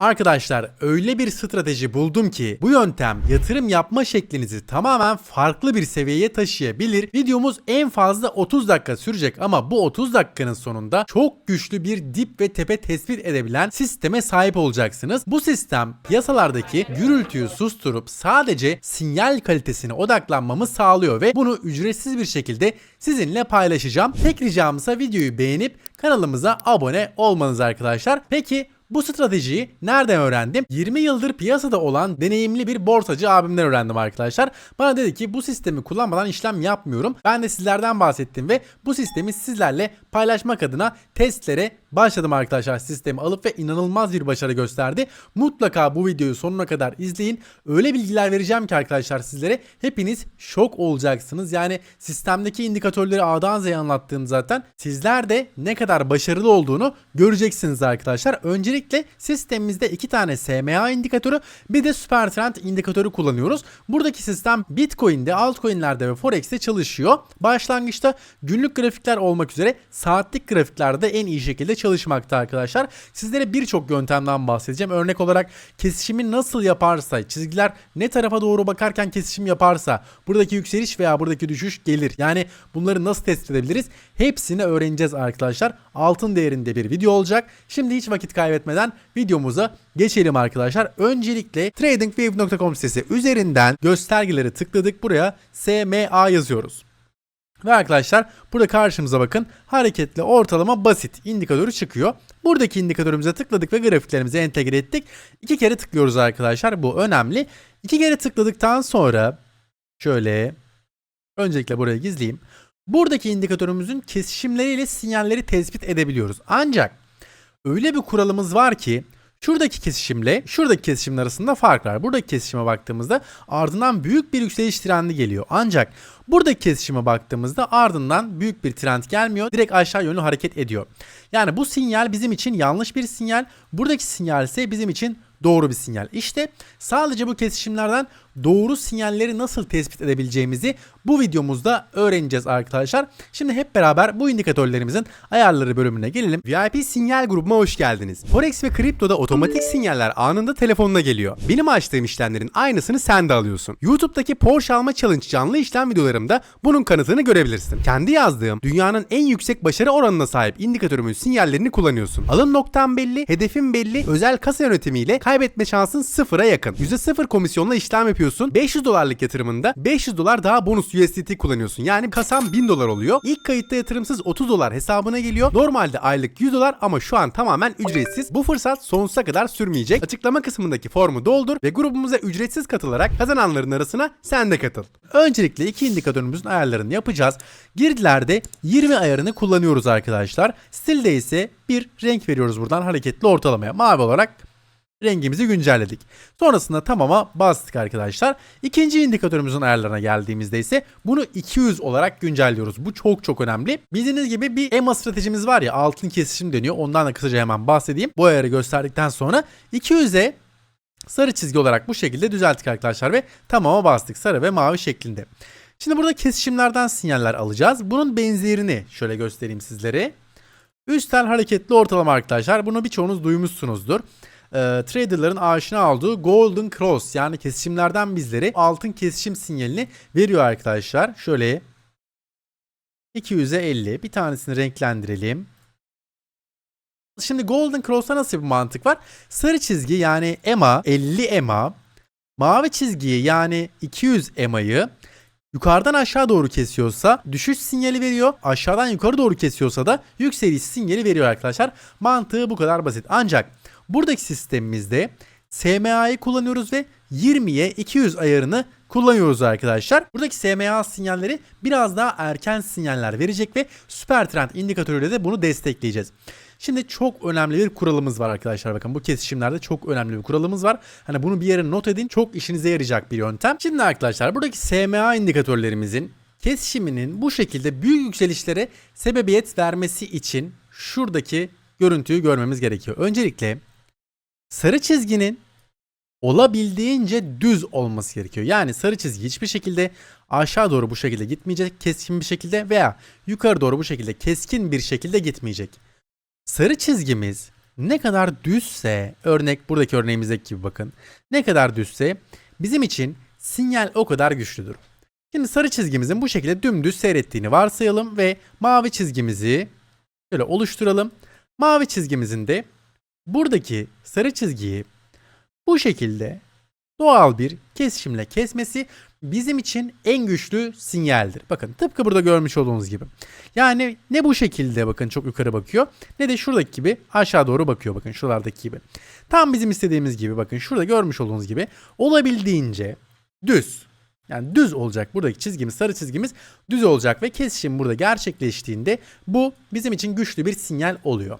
Arkadaşlar öyle bir strateji buldum ki bu yöntem yatırım yapma şeklinizi tamamen farklı bir seviyeye taşıyabilir. Videomuz en fazla 30 dakika sürecek ama bu 30 dakikanın sonunda çok güçlü bir dip ve tepe tespit edebilen sisteme sahip olacaksınız. Bu sistem piyasalardaki gürültüyü susturup sadece sinyal kalitesine odaklanmamı sağlıyor ve bunu ücretsiz bir şekilde sizinle paylaşacağım. Tek ricamsa videoyu beğenip kanalımıza abone olmanız arkadaşlar. Peki bu stratejiyi nereden öğrendim? 20 yıldır piyasada olan deneyimli bir borsacı abimden öğrendim arkadaşlar. Bana dedi ki bu sistemi kullanmadan işlem yapmıyorum. Ben de sizlerden bahsettim ve bu sistemi sizlerle paylaşmak adına testlere başladım arkadaşlar. Sistemi alıp ve inanılmaz bir başarı gösterdi. Mutlaka bu videoyu sonuna kadar izleyin. Öyle bilgiler vereceğim ki arkadaşlar sizlere hepiniz şok olacaksınız. Yani sistemdeki indikatörleri A'dan Z'ye anlattığım zaten. Sizler de ne kadar başarılı olduğunu göreceksiniz arkadaşlar. Öncelikle sistemimizde iki tane SMA indikatörü bir de Super Trend indikatörü kullanıyoruz. Buradaki sistem Bitcoin'de, altcoin'lerde ve Forex'te çalışıyor. Başlangıçta günlük grafikler olmak üzere saatlik grafiklerde en iyi şekilde çalışmakta arkadaşlar. Sizlere birçok yöntemden bahsedeceğim. Örnek olarak kesişimi nasıl yaparsa, çizgiler ne tarafa doğru bakarken kesişim yaparsa buradaki yükseliş veya buradaki düşüş gelir. Yani bunları nasıl tespit edebiliriz? Hepsini öğreneceğiz arkadaşlar. Altın değerinde bir video olacak. Şimdi hiç vakit kaybetmeden videomuza geçelim arkadaşlar. Öncelikle tradingwave.com sitesi üzerinden göstergeleri tıkladık. Buraya SMA yazıyoruz. Ve arkadaşlar burada karşımıza bakın hareketli ortalama basit indikatörü çıkıyor. Buradaki indikatörümüze tıkladık ve grafiklerimize entegre ettik. İki kere tıklıyoruz arkadaşlar bu önemli. İki kere tıkladıktan sonra şöyle öncelikle buraya gizleyeyim. Buradaki indikatörümüzün kesişimleriyle sinyalleri tespit edebiliyoruz. Ancak öyle bir kuralımız var ki Şuradaki kesişimle şuradaki kesişimin arasında fark var. Buradaki kesişime baktığımızda ardından büyük bir yükseliş trendi geliyor. Ancak buradaki kesişime baktığımızda ardından büyük bir trend gelmiyor. Direkt aşağı yönlü hareket ediyor. Yani bu sinyal bizim için yanlış bir sinyal. Buradaki sinyal ise bizim için doğru bir sinyal. İşte sadece bu kesişimlerden doğru sinyalleri nasıl tespit edebileceğimizi bu videomuzda öğreneceğiz arkadaşlar. Şimdi hep beraber bu indikatörlerimizin ayarları bölümüne gelelim. VIP sinyal grubuma hoş geldiniz. Forex ve kriptoda otomatik sinyaller anında telefonuna geliyor. Benim açtığım işlemlerin aynısını sen de alıyorsun. YouTube'daki Porsche alma challenge canlı işlem videolarımda bunun kanıtını görebilirsin. Kendi yazdığım dünyanın en yüksek başarı oranına sahip indikatörümün sinyallerini kullanıyorsun. Alım noktan belli, hedefin belli, özel kasa yönetimiyle kaybetme şansın sıfıra yakın. %0 komisyonla işlem yapıyorsun. 500 dolarlık yatırımında 500 dolar daha bonus USDT kullanıyorsun. Yani kasan 1000 dolar oluyor. İlk kayıtta yatırımsız 30 dolar hesabına geliyor. Normalde aylık 100 dolar ama şu an tamamen ücretsiz. Bu fırsat sonsuza kadar sürmeyecek. Açıklama kısmındaki formu doldur ve grubumuza ücretsiz katılarak kazananların arasına sen de katıl. Öncelikle iki indikatörümüzün ayarlarını yapacağız. Girdilerde 20 ayarını kullanıyoruz arkadaşlar. Stilde ise bir renk veriyoruz buradan hareketli ortalamaya. Mavi olarak rengimizi güncelledik. Sonrasında tamama bastık arkadaşlar. İkinci indikatörümüzün ayarlarına geldiğimizde ise bunu 200 olarak güncelliyoruz. Bu çok çok önemli. Bildiğiniz gibi bir EMA stratejimiz var ya altın kesişim deniyor. Ondan da kısaca hemen bahsedeyim. Bu ayarı gösterdikten sonra 200'e sarı çizgi olarak bu şekilde düzelttik arkadaşlar ve tamama bastık sarı ve mavi şeklinde. Şimdi burada kesişimlerden sinyaller alacağız. Bunun benzerini şöyle göstereyim sizlere. Üstel hareketli ortalama arkadaşlar. Bunu birçoğunuz duymuşsunuzdur e, traderların aşina olduğu Golden Cross yani kesişimlerden bizleri altın kesişim sinyalini veriyor arkadaşlar. Şöyle 200'e 50 bir tanesini renklendirelim. Şimdi Golden Cross'ta nasıl bir mantık var? Sarı çizgi yani EMA 50 EMA mavi çizgiyi yani 200 EMA'yı yukarıdan aşağı doğru kesiyorsa düşüş sinyali veriyor. Aşağıdan yukarı doğru kesiyorsa da yükseliş sinyali veriyor arkadaşlar. Mantığı bu kadar basit. Ancak Buradaki sistemimizde SMA'yı kullanıyoruz ve 20'ye 200 ayarını kullanıyoruz arkadaşlar. Buradaki SMA sinyalleri biraz daha erken sinyaller verecek ve süper trend indikatörüyle de bunu destekleyeceğiz. Şimdi çok önemli bir kuralımız var arkadaşlar. Bakın bu kesişimlerde çok önemli bir kuralımız var. Hani bunu bir yere not edin. Çok işinize yarayacak bir yöntem. Şimdi arkadaşlar buradaki SMA indikatörlerimizin kesişiminin bu şekilde büyük yükselişlere sebebiyet vermesi için şuradaki görüntüyü görmemiz gerekiyor. Öncelikle sarı çizginin olabildiğince düz olması gerekiyor. Yani sarı çizgi hiçbir şekilde aşağı doğru bu şekilde gitmeyecek keskin bir şekilde veya yukarı doğru bu şekilde keskin bir şekilde gitmeyecek. Sarı çizgimiz ne kadar düzse örnek buradaki örneğimizdeki gibi bakın. Ne kadar düzse bizim için sinyal o kadar güçlüdür. Şimdi sarı çizgimizin bu şekilde dümdüz seyrettiğini varsayalım ve mavi çizgimizi şöyle oluşturalım. Mavi çizgimizin de buradaki sarı çizgiyi bu şekilde doğal bir kesişimle kesmesi bizim için en güçlü sinyaldir. Bakın tıpkı burada görmüş olduğunuz gibi. Yani ne bu şekilde bakın çok yukarı bakıyor ne de şuradaki gibi aşağı doğru bakıyor bakın şuralardaki gibi. Tam bizim istediğimiz gibi bakın şurada görmüş olduğunuz gibi olabildiğince düz. Yani düz olacak buradaki çizgimiz sarı çizgimiz düz olacak ve kesişim burada gerçekleştiğinde bu bizim için güçlü bir sinyal oluyor.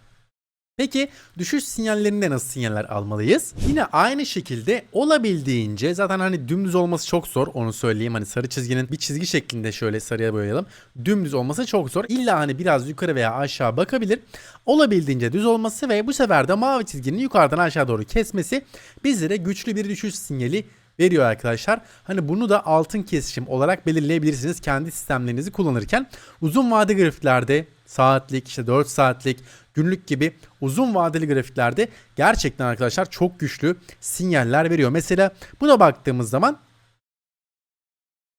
Peki düşüş sinyallerinde nasıl sinyaller almalıyız? Yine aynı şekilde olabildiğince zaten hani dümdüz olması çok zor onu söyleyeyim. Hani sarı çizginin bir çizgi şeklinde şöyle sarıya boyayalım. Dümdüz olması çok zor. İlla hani biraz yukarı veya aşağı bakabilir. Olabildiğince düz olması ve bu sefer de mavi çizginin yukarıdan aşağı doğru kesmesi bizlere güçlü bir düşüş sinyali veriyor arkadaşlar. Hani bunu da altın kesişim olarak belirleyebilirsiniz kendi sistemlerinizi kullanırken. Uzun vade grafiklerde saatlik işte 4 saatlik günlük gibi uzun vadeli grafiklerde gerçekten arkadaşlar çok güçlü sinyaller veriyor. Mesela buna baktığımız zaman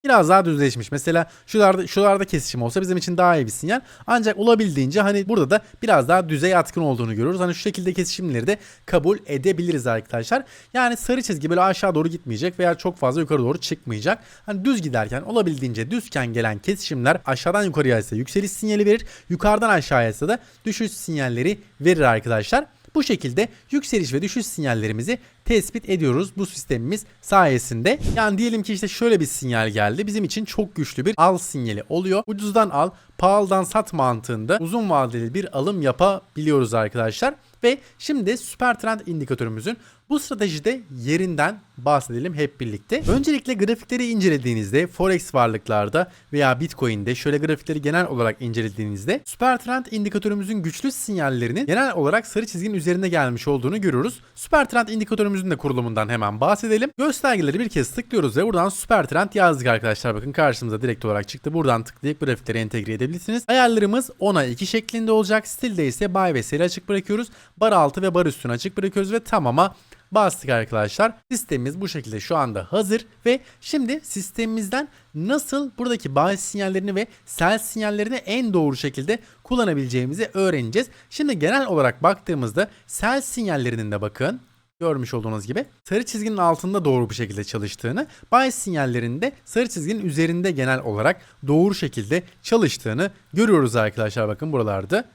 biraz daha düzleşmiş. Mesela şuralarda, şuralarda kesişim olsa bizim için daha iyi bir sinyal. Ancak olabildiğince hani burada da biraz daha düzey yatkın olduğunu görüyoruz. Hani şu şekilde kesişimleri de kabul edebiliriz arkadaşlar. Yani sarı çizgi böyle aşağı doğru gitmeyecek veya çok fazla yukarı doğru çıkmayacak. Hani düz giderken olabildiğince düzken gelen kesişimler aşağıdan yukarıya ise yükseliş sinyali verir. Yukarıdan aşağıya ise de düşüş sinyalleri verir arkadaşlar. Bu şekilde yükseliş ve düşüş sinyallerimizi tespit ediyoruz bu sistemimiz sayesinde. Yani diyelim ki işte şöyle bir sinyal geldi. Bizim için çok güçlü bir al sinyali oluyor. Ucuzdan al, pahalıdan sat mantığında uzun vadeli bir alım yapabiliyoruz arkadaşlar. Ve şimdi süper trend indikatörümüzün bu stratejide yerinden bahsedelim hep birlikte. Öncelikle grafikleri incelediğinizde Forex varlıklarda veya Bitcoin'de şöyle grafikleri genel olarak incelediğinizde süper trend indikatörümüzün güçlü sinyallerinin genel olarak sarı çizginin üzerinde gelmiş olduğunu görüyoruz. Süper trend indikatörümüzün de kurulumundan hemen bahsedelim. Göstergeleri bir kez tıklıyoruz ve buradan süper trend yazdık arkadaşlar. Bakın karşımıza direkt olarak çıktı. Buradan tıklayıp grafikleri entegre edebilirsiniz. Ayarlarımız 10'a 2 şeklinde olacak. Stilde ise buy ve sell açık bırakıyoruz. Bar altı ve bar üstünü açık bırakıyoruz ve tamama bastık arkadaşlar. Sistemimiz bu şekilde şu anda hazır ve şimdi sistemimizden nasıl buradaki buy sinyallerini ve sell sinyallerini en doğru şekilde kullanabileceğimizi öğreneceğiz. Şimdi genel olarak baktığımızda sell sinyallerinin de bakın görmüş olduğunuz gibi sarı çizginin altında doğru bir şekilde çalıştığını, buy sinyallerinde sarı çizginin üzerinde genel olarak doğru şekilde çalıştığını görüyoruz arkadaşlar bakın buralarda.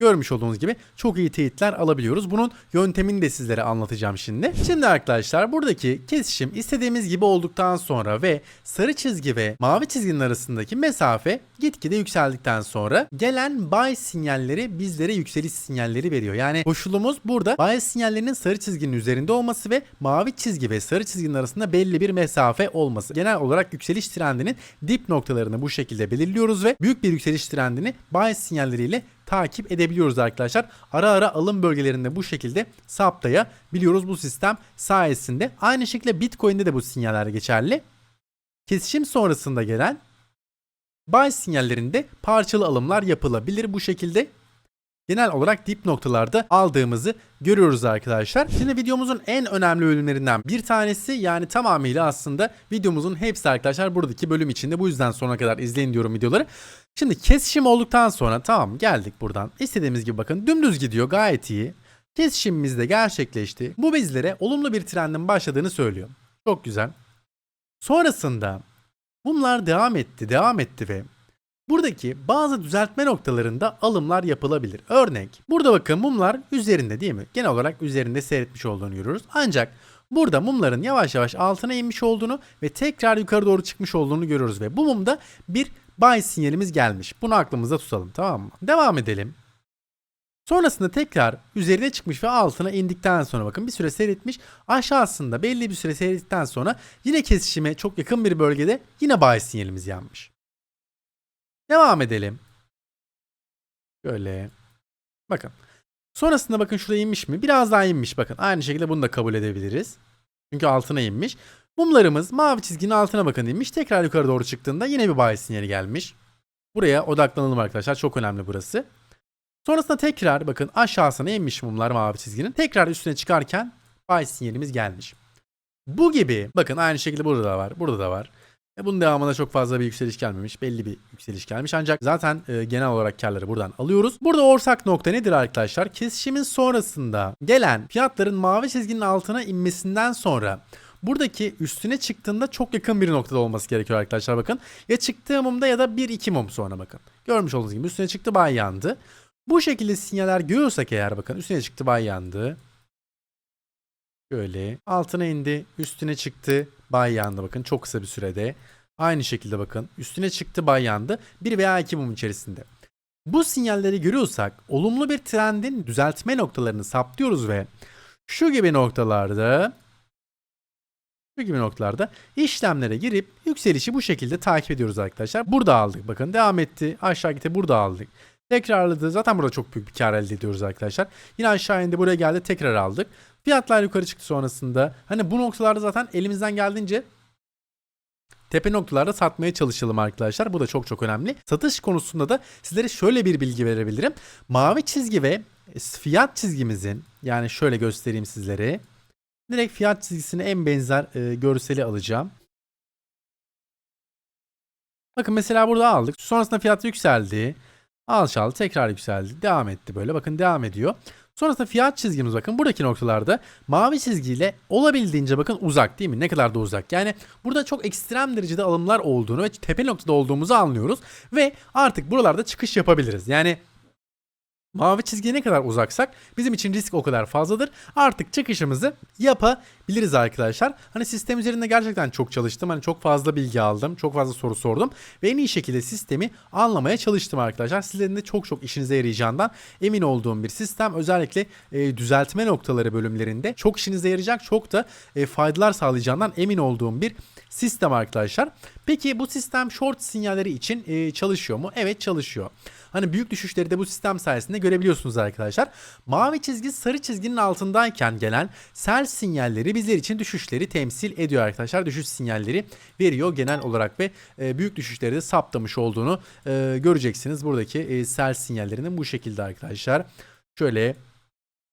Görmüş olduğunuz gibi çok iyi teyitler alabiliyoruz. Bunun yöntemini de sizlere anlatacağım şimdi. Şimdi arkadaşlar buradaki kesişim istediğimiz gibi olduktan sonra ve sarı çizgi ve mavi çizginin arasındaki mesafe gitgide yükseldikten sonra gelen buy sinyalleri bizlere yükseliş sinyalleri veriyor. Yani koşulumuz burada buy sinyallerinin sarı çizginin üzerinde olması ve mavi çizgi ve sarı çizginin arasında belli bir mesafe olması. Genel olarak yükseliş trendinin dip noktalarını bu şekilde belirliyoruz ve büyük bir yükseliş trendini buy sinyalleriyle takip edebiliyoruz arkadaşlar. Ara ara alım bölgelerinde bu şekilde saptayabiliyoruz bu sistem sayesinde. Aynı şekilde Bitcoin'de de bu sinyaller geçerli. Kesişim sonrasında gelen buy sinyallerinde parçalı alımlar yapılabilir bu şekilde. Genel olarak dip noktalarda aldığımızı görüyoruz arkadaşlar. Şimdi videomuzun en önemli bölümlerinden bir tanesi yani tamamıyla aslında videomuzun hepsi arkadaşlar buradaki bölüm içinde. Bu yüzden sonuna kadar izleyin diyorum videoları. Şimdi kesişim olduktan sonra tamam geldik buradan. İstediğimiz gibi bakın dümdüz gidiyor gayet iyi. Kesişimimiz de gerçekleşti. Bu bizlere olumlu bir trendin başladığını söylüyor. Çok güzel. Sonrasında bunlar devam etti, devam etti ve buradaki bazı düzeltme noktalarında alımlar yapılabilir. Örnek burada bakın mumlar üzerinde değil mi? Genel olarak üzerinde seyretmiş olduğunu görüyoruz. Ancak burada mumların yavaş yavaş altına inmiş olduğunu ve tekrar yukarı doğru çıkmış olduğunu görüyoruz ve bu mumda bir buy sinyalimiz gelmiş. Bunu aklımızda tutalım tamam mı? Devam edelim. Sonrasında tekrar üzerine çıkmış ve altına indikten sonra bakın bir süre seyretmiş. Aşağısında belli bir süre seyrettikten sonra yine kesişime çok yakın bir bölgede yine buy sinyalimiz yanmış. Devam edelim. Şöyle. Bakın. Sonrasında bakın şuraya inmiş mi? Biraz daha inmiş bakın. Aynı şekilde bunu da kabul edebiliriz. Çünkü altına inmiş. Mumlarımız mavi çizginin altına bakın inmiş. Tekrar yukarı doğru çıktığında yine bir buy sinyali gelmiş. Buraya odaklanalım arkadaşlar. Çok önemli burası. Sonrasında tekrar bakın aşağısına inmiş mumlar mavi çizginin. Tekrar üstüne çıkarken buy sinyalimiz gelmiş. Bu gibi bakın aynı şekilde burada da var. Burada da var. E bunun devamında çok fazla bir yükseliş gelmemiş. Belli bir yükseliş gelmiş. Ancak zaten e, genel olarak karları buradan alıyoruz. Burada ortak nokta nedir arkadaşlar? Kesişimin sonrasında gelen fiyatların mavi çizginin altına inmesinden sonra buradaki üstüne çıktığında çok yakın bir noktada olması gerekiyor arkadaşlar bakın. Ya çıktığı mumda ya da 1-2 mum sonra bakın. Görmüş olduğunuz gibi üstüne çıktı bay yandı. Bu şekilde sinyaller görüyorsak eğer bakın üstüne çıktı bay yandı. Şöyle altına indi üstüne çıktı bay yandı bakın çok kısa bir sürede. Aynı şekilde bakın üstüne çıktı bay yandı bir veya iki mum içerisinde. Bu sinyalleri görüyorsak olumlu bir trendin düzeltme noktalarını saptıyoruz ve şu gibi noktalarda şu gibi noktalarda işlemlere girip yükselişi bu şekilde takip ediyoruz arkadaşlar. Burada aldık bakın devam etti aşağı gitti burada aldık. Tekrarladı zaten burada çok büyük bir kar elde ediyoruz arkadaşlar. Yine aşağı indi buraya geldi tekrar aldık. Fiyatlar yukarı çıktı sonrasında. Hani bu noktalarda zaten elimizden geldiğince tepe noktalarda satmaya çalışalım arkadaşlar. Bu da çok çok önemli. Satış konusunda da sizlere şöyle bir bilgi verebilirim. Mavi çizgi ve fiyat çizgimizin yani şöyle göstereyim sizlere. Direkt fiyat çizgisine en benzer e, görseli alacağım. Bakın mesela burada aldık. Sonrasında fiyat yükseldi. Alçaldı tekrar yükseldi. Devam etti böyle. Bakın devam ediyor. Sonrasında fiyat çizgimiz bakın buradaki noktalarda mavi çizgiyle olabildiğince bakın uzak değil mi? Ne kadar da uzak. Yani burada çok ekstrem derecede alımlar olduğunu ve tepe noktada olduğumuzu anlıyoruz. Ve artık buralarda çıkış yapabiliriz. Yani Mavi çizgiye ne kadar uzaksak bizim için risk o kadar fazladır. Artık çıkışımızı yapabiliriz arkadaşlar. Hani sistem üzerinde gerçekten çok çalıştım. Hani çok fazla bilgi aldım. Çok fazla soru sordum. Ve en iyi şekilde sistemi anlamaya çalıştım arkadaşlar. Sizlerin de çok çok işinize yarayacağından emin olduğum bir sistem. Özellikle e, düzeltme noktaları bölümlerinde çok işinize yarayacak. Çok da e, faydalar sağlayacağından emin olduğum bir sistem arkadaşlar. Peki bu sistem short sinyalleri için e, çalışıyor mu? Evet çalışıyor. Hani büyük düşüşleri de bu sistem sayesinde görebiliyorsunuz arkadaşlar. Mavi çizgi sarı çizginin altındayken gelen sell sinyalleri bizler için düşüşleri temsil ediyor arkadaşlar. Düşüş sinyalleri veriyor genel olarak ve e, büyük düşüşleri de saptamış olduğunu e, göreceksiniz. Buradaki e, sell sinyallerinin bu şekilde arkadaşlar. Şöyle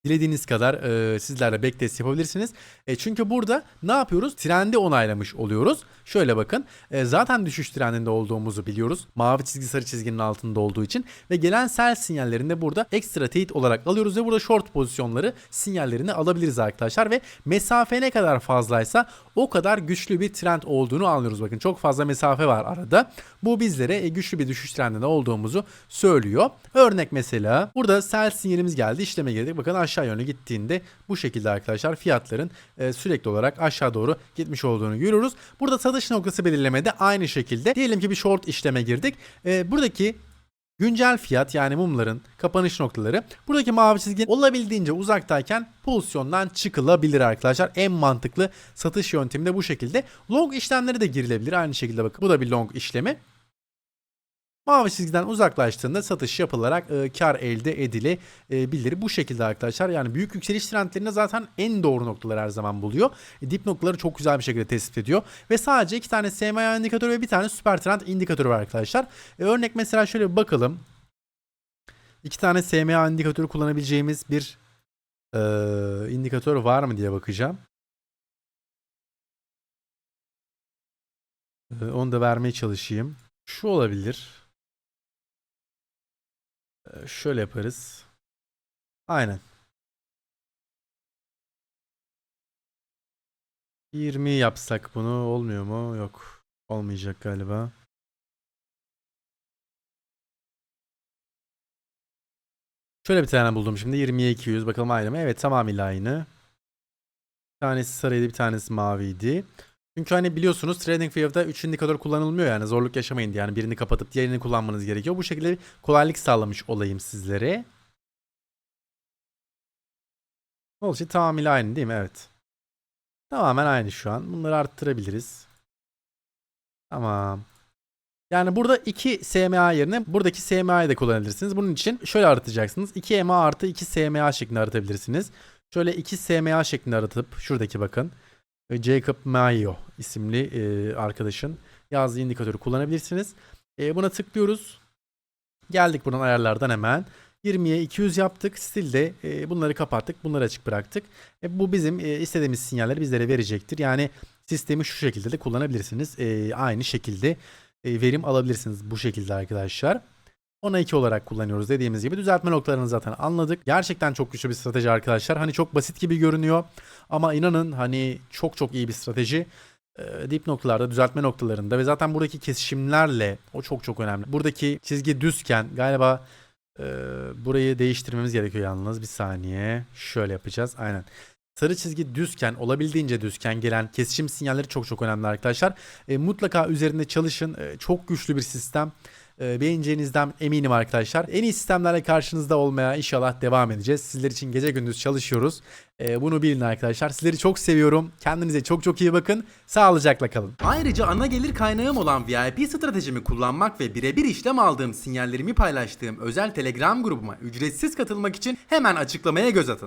Dilediğiniz kadar e, sizler de backtest yapabilirsiniz. E, çünkü burada ne yapıyoruz? Trendi onaylamış oluyoruz. Şöyle bakın. E, zaten düşüş trendinde olduğumuzu biliyoruz. Mavi çizgi sarı çizginin altında olduğu için. Ve gelen sell sinyallerini de burada ekstra teyit olarak alıyoruz. Ve burada short pozisyonları sinyallerini alabiliriz arkadaşlar. Ve mesafe ne kadar fazlaysa o kadar güçlü bir trend olduğunu anlıyoruz. Bakın çok fazla mesafe var arada. Bu bizlere e, güçlü bir düşüş trendinde olduğumuzu söylüyor. Örnek mesela burada sell sinyalimiz geldi. işleme girdik. Bakın aşağı yönlü gittiğinde bu şekilde arkadaşlar fiyatların e, sürekli olarak aşağı doğru gitmiş olduğunu görüyoruz. Burada satış noktası belirlemede aynı şekilde diyelim ki bir short işleme girdik. E, buradaki Güncel fiyat yani mumların kapanış noktaları buradaki mavi çizgi olabildiğince uzaktayken pozisyondan çıkılabilir arkadaşlar. En mantıklı satış yöntemi de bu şekilde. Long işlemleri de girilebilir aynı şekilde bakın. Bu da bir long işlemi. Mavi çizgiden uzaklaştığında satış yapılarak e, kar elde edilebilir. Bu şekilde arkadaşlar yani büyük yükseliş trendlerinde zaten en doğru noktaları her zaman buluyor. E, dip noktaları çok güzel bir şekilde tespit ediyor. Ve sadece iki tane SMA indikatörü ve bir tane süper trend indikatörü var arkadaşlar. E, örnek mesela şöyle bir bakalım. İki tane SMA indikatörü kullanabileceğimiz bir e, indikatör var mı diye bakacağım. E, onu da vermeye çalışayım. Şu olabilir. Ee, şöyle yaparız. Aynen. 20 yapsak bunu olmuyor mu? Yok. Olmayacak galiba. Şöyle bir tane buldum şimdi. 20'ye 200. Bakalım aynı mı? Evet tamamıyla aynı. Bir tanesi sarıydı bir tanesi maviydi. Çünkü hani biliyorsunuz TradingView'da 3 indikatör kullanılmıyor yani zorluk yaşamayın diye. Yani birini kapatıp diğerini kullanmanız gerekiyor. Bu şekilde kolaylık sağlamış olayım sizlere. Ne olacak? Tamamıyla aynı değil mi? Evet. Tamamen aynı şu an. Bunları arttırabiliriz. Tamam. Yani burada 2 SMA yerine buradaki SMA'yı da kullanabilirsiniz. Bunun için şöyle aratacaksınız. 2 MA artı 2 SMA şeklinde aratabilirsiniz. Şöyle 2 SMA şeklinde aratıp şuradaki bakın. Jacob Mayo isimli e, arkadaşın yazdığı indikatörü kullanabilirsiniz. E, buna tıklıyoruz. Geldik buradan ayarlardan hemen. 20'ye 200 yaptık. Stilde e, bunları kapattık. Bunları açık bıraktık. E, bu bizim e, istediğimiz sinyalleri bizlere verecektir. Yani sistemi şu şekilde de kullanabilirsiniz. E, aynı şekilde e, verim alabilirsiniz bu şekilde arkadaşlar. Ona 2 olarak kullanıyoruz dediğimiz gibi. Düzeltme noktalarını zaten anladık. Gerçekten çok güçlü bir strateji arkadaşlar. Hani çok basit gibi görünüyor. Ama inanın hani çok çok iyi bir strateji. Ee, dip noktalarda, düzeltme noktalarında ve zaten buradaki kesişimlerle o çok çok önemli. Buradaki çizgi düzken galiba e, burayı değiştirmemiz gerekiyor yalnız. Bir saniye. Şöyle yapacağız. Aynen. Sarı çizgi düzken, olabildiğince düzken gelen kesişim sinyalleri çok çok önemli arkadaşlar. E, mutlaka üzerinde çalışın. E, çok güçlü bir sistem. E, beğeneceğinizden eminim arkadaşlar. En iyi sistemlerle karşınızda olmaya inşallah devam edeceğiz. Sizler için gece gündüz çalışıyoruz. E, bunu bilin arkadaşlar. Sizleri çok seviyorum. Kendinize çok çok iyi bakın. Sağlıcakla kalın. Ayrıca ana gelir kaynağım olan VIP stratejimi kullanmak ve birebir işlem aldığım sinyallerimi paylaştığım özel Telegram grubuma ücretsiz katılmak için hemen açıklamaya göz atın.